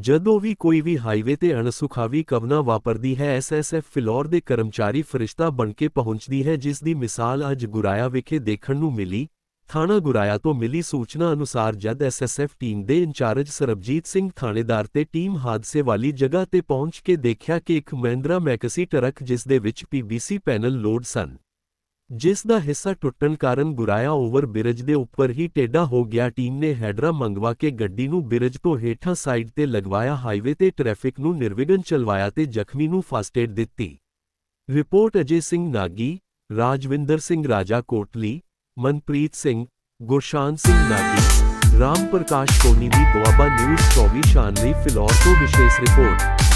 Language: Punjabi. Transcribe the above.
ਜਦੋਂ ਵੀ ਕੋਈ ਵੀ ਹਾਈਵੇ ਤੇ ਅਣਸੁਖਾਵੀ ਕਵਨਾ ਵਾਪਰਦੀ ਹੈ ਐਸਐਸਐਫ ਫਿਲੌਰ ਦੇ ਕਰਮਚਾਰੀ ਫਰਿਸ਼ਤਾ ਬਣ ਕੇ ਪਹੁੰਚਦੀ ਹੈ, ਜਿਸ ਦੀ ਮਿਸਾਲ ਅੱਜ ਗੁਰਾਇਆ ਵਿਖੇ ਦੇਖਣ ਨੂੰ ਮਿਲੀ। ਥਾਣਾ ਗੁਰਾਇਆ ਤੋਂ ਮਿਲੀ ਸੂਚਨਾ ਅਨੁਸਾਰ ਜਦ ਐਸਐਸਐਫ ਟੀਮ ਦੇ ਇੰਚਾਰਜ ਸਰਬਜੀਤ ਸਿੰਘ ਥਾਣੇਦਾਰ ਤੇ ਟੀਮ ਹਾਦਸੇ ਵਾਲੀ ਜਗ੍ਹਾ ਤੇ ਪਹੁੰਚ ਕੇ ਦੇਖਿਆ ਕਿ ਇੱਕ ਮਹਿੰਦਰਾ ਮੈਕਸੀ ਟਰੱਕ ਜਿਸ ਦੇ ਵਿੱਚ ਪੀਬੀਸੀ ਪੈਨਲ ਲੋਡ ਸਨ। ਜਿਸ ਦਾ ਹਿੱਸਾ ਟੁੱਟਣ ਕਾਰਨ ਗੁਰਾਇਆ ਓਵਰ ਬਿਰਜ ਦੇ ਉੱਪਰ ਹੀ ਟੇਢਾ ਹੋ ਗਿਆ। ਟੀਮ ਨੇ ਹੈਡਰਾ ਮੰਗਵਾ ਕੇ ਗੱਡੀ ਨੂੰ ਬਿਰਜ ਤੋਂ ਹੇਠਾਂ ਸਾਈਡ ਤੇ ਲਗਵਾਇਆ। ਹਾਈਵੇ ਤੇ ਟ੍ਰੈਫਿਕ ਨੂੰ ਨਿਰਵਿਘਨ ਚਲਵਾਇਆ ਤੇ ਜ਼ਖਮੀ ਨੂੰ ਫਸਟ ਏਡ ਦਿੱਤੀ। ਰਿਪੋਰਟ ਅਜੇ ਸਿੰਘ ਨਾਗੀ, ਰਾਜਵਿੰਦਰ ਸਿੰਘ ਰਾਜਾ ਕੋਟਲੀ, ਮਨਪ੍ਰੀਤ ਸਿੰਘ, ਗੁਰਸ਼ਾਨ ਸਿੰਘ ਨਾਗੀ, ਰਾਮ ਪ੍ਰਕਾਸ਼ ਕੋਨੀ ਦੀ ਦੁਆਬਾ ਨਿਊਜ਼ 24 ਸ਼ਾਨਲੀ ਫਿਲੌਰ ਤੋਂ ਵਿਸ਼ੇਸ਼ ਰਿਪੋਰਟ।